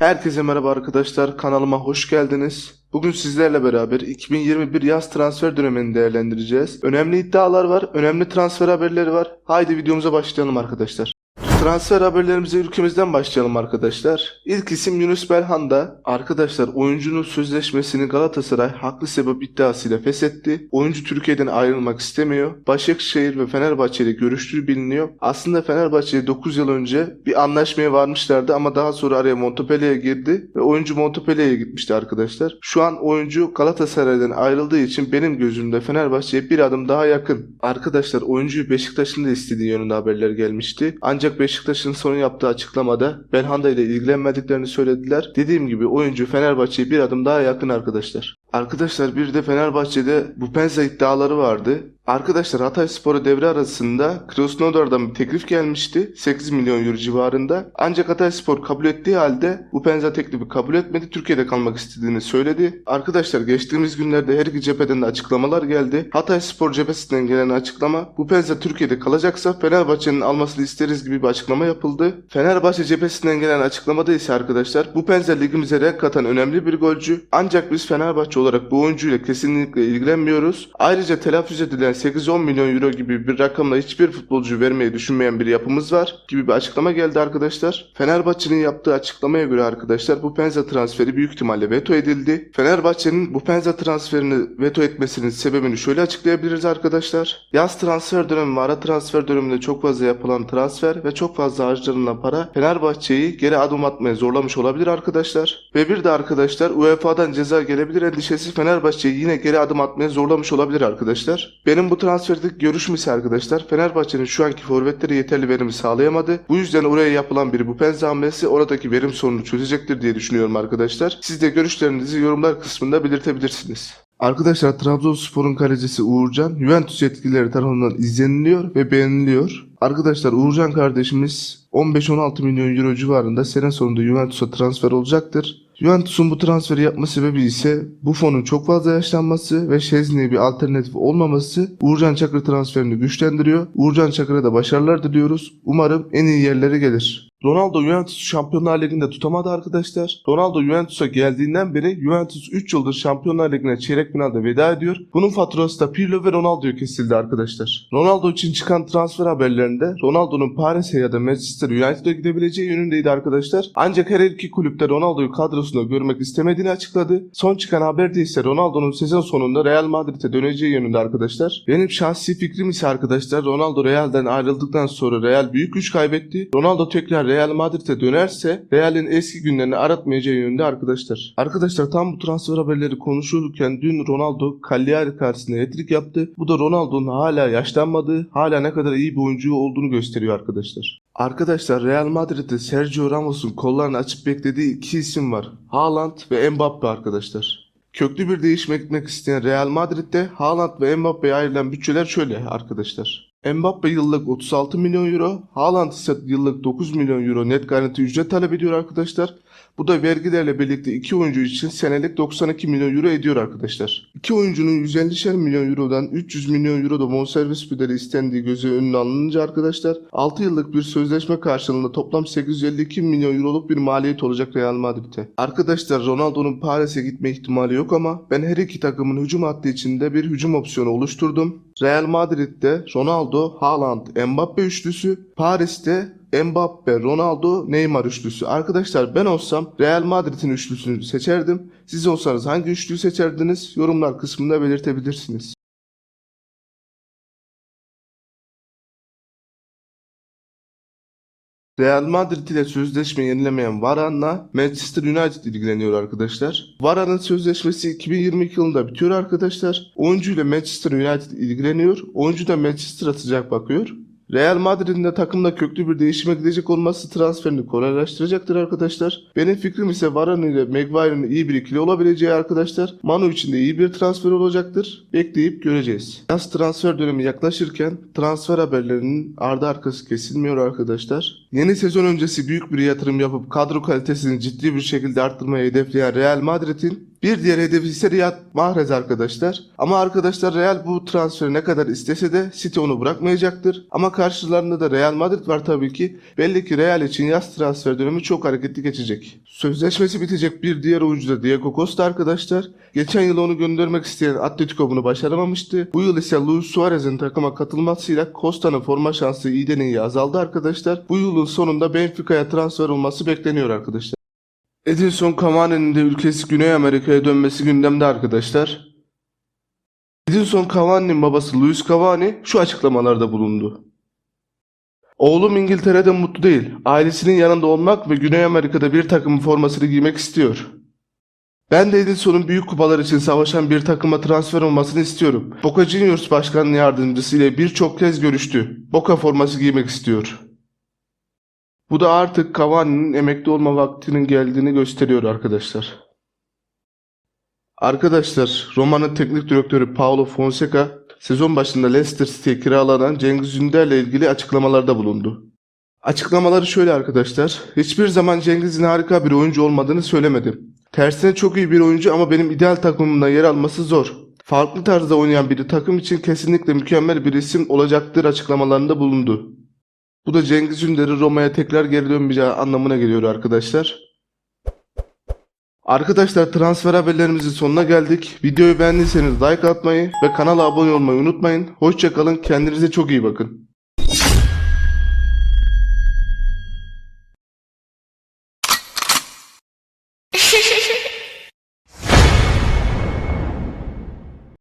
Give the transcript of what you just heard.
Herkese merhaba arkadaşlar. Kanalıma hoş geldiniz. Bugün sizlerle beraber 2021 yaz transfer dönemini değerlendireceğiz. Önemli iddialar var, önemli transfer haberleri var. Haydi videomuza başlayalım arkadaşlar. Transfer haberlerimize ülkemizden başlayalım arkadaşlar. İlk isim Yunus Belhanda. Arkadaşlar oyuncunun sözleşmesini Galatasaray haklı sebep iddiasıyla feshetti. Oyuncu Türkiye'den ayrılmak istemiyor. Başakşehir ve Fenerbahçe ile görüştüğü biliniyor. Aslında Fenerbahçe 9 yıl önce bir anlaşmaya varmışlardı ama daha sonra araya Montpellier'e girdi ve oyuncu Montpellier'e gitmişti arkadaşlar. Şu an oyuncu Galatasaray'dan ayrıldığı için benim gözümde Fenerbahçe'ye bir adım daha yakın. Arkadaşlar oyuncuyu Beşiktaş'ın da istediği yönünde haberler gelmişti. Ancak Beşiktaş'ın son yaptığı açıklamada Belhanda ile ilgilenmediklerini söylediler. Dediğim gibi oyuncu Fenerbahçe'ye bir adım daha yakın arkadaşlar. Arkadaşlar bir de Fenerbahçe'de bu penza iddiaları vardı. Arkadaşlar Hatay Spor'u devre arasında Krasnodar'dan bir teklif gelmişti. 8 milyon euro civarında. Ancak Hatay Spor kabul ettiği halde bu penza teklifi kabul etmedi. Türkiye'de kalmak istediğini söyledi. Arkadaşlar geçtiğimiz günlerde her iki cepheden de açıklamalar geldi. Hatay Spor cephesinden gelen açıklama bu penza Türkiye'de kalacaksa Fenerbahçe'nin almasını isteriz gibi bir açıklama yapıldı. Fenerbahçe cephesinden gelen açıklamada ise arkadaşlar bu penza ligimize renk katan önemli bir golcü. Ancak biz Fenerbahçe olarak bu oyuncuyla kesinlikle ilgilenmiyoruz. Ayrıca telaffuz edilen 8-10 milyon euro gibi bir rakamla hiçbir futbolcu vermeyi düşünmeyen bir yapımız var gibi bir açıklama geldi arkadaşlar. Fenerbahçe'nin yaptığı açıklamaya göre arkadaşlar bu Penza transferi büyük ihtimalle veto edildi. Fenerbahçe'nin bu Penza transferini veto etmesinin sebebini şöyle açıklayabiliriz arkadaşlar. Yaz transfer dönemi ve ara transfer döneminde çok fazla yapılan transfer ve çok fazla harcanılan para Fenerbahçe'yi geri adım atmaya zorlamış olabilir arkadaşlar. Ve bir de arkadaşlar UEFA'dan ceza gelebilir endişesi Fenerbahçe'yi yine geri adım atmaya zorlamış olabilir arkadaşlar. Benim bu transferdeki görüşüm ise arkadaşlar Fenerbahçe'nin şu anki forvetleri yeterli verimi sağlayamadı. Bu yüzden oraya yapılan bir bu penza hamlesi oradaki verim sorununu çözecektir diye düşünüyorum arkadaşlar. Siz de görüşlerinizi yorumlar kısmında belirtebilirsiniz. Arkadaşlar Trabzonspor'un kalecisi Uğurcan Juventus yetkilileri tarafından izleniliyor ve beğeniliyor. Arkadaşlar Uğurcan kardeşimiz 15-16 milyon euro civarında sene sonunda Juventus'a transfer olacaktır. Juventus'un bu transferi yapma sebebi ise Buffon'un çok fazla yaşlanması ve Şezni'ye bir alternatif olmaması Uğurcan Çakır transferini güçlendiriyor. Uğurcan Çakır'a da başarılar diliyoruz. Umarım en iyi yerlere gelir. Ronaldo Juventus Şampiyonlar Ligi'nde tutamadı arkadaşlar. Ronaldo Juventus'a geldiğinden beri Juventus 3 yıldır Şampiyonlar Ligi'ne çeyrek finalde veda ediyor. Bunun faturası da Pirlo ve Ronaldo'ya kesildi arkadaşlar. Ronaldo için çıkan transfer haberlerinde Ronaldo'nun Paris'e ya da Manchester United'a gidebileceği yönündeydi arkadaşlar. Ancak her iki kulüpte Ronaldo'yu kadrosunda görmek istemediğini açıkladı. Son çıkan haberde ise Ronaldo'nun sezon sonunda Real Madrid'e döneceği yönünde arkadaşlar. Benim şahsi fikrim ise arkadaşlar Ronaldo Real'den ayrıldıktan sonra Real büyük güç kaybetti. Ronaldo tekrar Real Madrid'e dönerse Real'in eski günlerini aratmayacağı yönünde arkadaşlar. Arkadaşlar tam bu transfer haberleri konuşulurken dün Ronaldo Cagliari karşısında hat-trick yaptı. Bu da Ronaldo'nun hala yaşlanmadığı, hala ne kadar iyi bir oyuncu olduğunu gösteriyor arkadaşlar. Arkadaşlar Real Madrid'de Sergio Ramos'un kollarını açıp beklediği iki isim var. Haaland ve Mbappe arkadaşlar. Köklü bir değişime gitmek isteyen Real Madrid'de Haaland ve Mbappe'ye ayrılan bütçeler şöyle arkadaşlar. Mbappe yıllık 36 milyon euro, Haaland ise yıllık 9 milyon euro net garanti ücret talep ediyor arkadaşlar. Bu da vergilerle birlikte iki oyuncu için senelik 92 milyon euro ediyor arkadaşlar. İki oyuncunun 150'şer milyon eurodan 300 milyon euro da bonservis bedeli istendiği göze önüne alınınca arkadaşlar 6 yıllık bir sözleşme karşılığında toplam 852 milyon euroluk bir maliyet olacak Real Madrid'e. Arkadaşlar Ronaldo'nun Paris'e gitme ihtimali yok ama ben her iki takımın hücum hattı içinde bir hücum opsiyonu oluşturdum. Real Madrid'de Ronaldo, Haaland, Mbappe üçlüsü, Paris'te Mbappe, Ronaldo, Neymar üçlüsü. Arkadaşlar ben olsam Real Madrid'in üçlüsünü seçerdim. Siz olsanız hangi üçlüyü seçerdiniz? Yorumlar kısmında belirtebilirsiniz. Real Madrid ile sözleşme yenilemeyen Varane'la Manchester United ilgileniyor arkadaşlar. Varane'ın sözleşmesi 2022 yılında bitiyor arkadaşlar. Oyuncu ile Manchester United ilgileniyor. Oyuncu da Manchester'a sıcak bakıyor. Real Madrid'in de takımda köklü bir değişime gidecek olması transferini kolaylaştıracaktır arkadaşlar. Benim fikrim ise Varane ile Maguire'ın iyi bir ikili olabileceği arkadaşlar. Manu için de iyi bir transfer olacaktır. Bekleyip göreceğiz. Yaz transfer dönemi yaklaşırken transfer haberlerinin ardı arkası kesilmiyor arkadaşlar. Yeni sezon öncesi büyük bir yatırım yapıp kadro kalitesini ciddi bir şekilde arttırmayı hedefleyen Real Madrid'in Bir diğer hedefi ise Riyad Mahrez arkadaşlar. Ama arkadaşlar Real bu transferi ne kadar istese de City onu bırakmayacaktır. Ama karşılarında da Real Madrid var tabii ki. Belli ki Real için yaz transfer dönemi çok hareketli geçecek. Sözleşmesi bitecek bir diğer oyuncu da Diego Costa arkadaşlar. Geçen yıl onu göndermek isteyen Atletico bunu başaramamıştı. Bu yıl ise Luis Suarez'in takıma katılmasıyla Costa'nın forma şansı iyiden iyiye azaldı arkadaşlar. Bu yılın sonunda Benfica'ya transfer olması bekleniyor arkadaşlar. Edinson Cavani'nin de ülkesi Güney Amerika'ya dönmesi gündemde arkadaşlar. Edinson Cavani'nin babası Luis Cavani şu açıklamalarda bulundu. Oğlum İngiltere'de mutlu değil. Ailesinin yanında olmak ve Güney Amerika'da bir takımın formasını giymek istiyor. Ben de Edison'un büyük kupalar için savaşan bir takıma transfer olmasını istiyorum. Boca Juniors Başkan Yardımcısı ile birçok kez görüştü. Boca forması giymek istiyor. Bu da artık Cavani'nin emekli olma vaktinin geldiğini gösteriyor arkadaşlar. Arkadaşlar, Roma'nın teknik direktörü Paulo Fonseca sezon başında Leicester City'ye kiralanan Cengiz Ünder'le ilgili açıklamalarda bulundu. Açıklamaları şöyle arkadaşlar. Hiçbir zaman Cengiz'in harika bir oyuncu olmadığını söylemedim. Tersine çok iyi bir oyuncu ama benim ideal takımımda yer alması zor. Farklı tarzda oynayan biri takım için kesinlikle mükemmel bir isim olacaktır açıklamalarında bulundu. Bu da Cengiz Ünder'in Roma'ya tekrar geri dönmeyeceği anlamına geliyor arkadaşlar. Arkadaşlar transfer haberlerimizin sonuna geldik. Videoyu beğendiyseniz like atmayı ve kanala abone olmayı unutmayın. Hoşçakalın kendinize çok iyi bakın.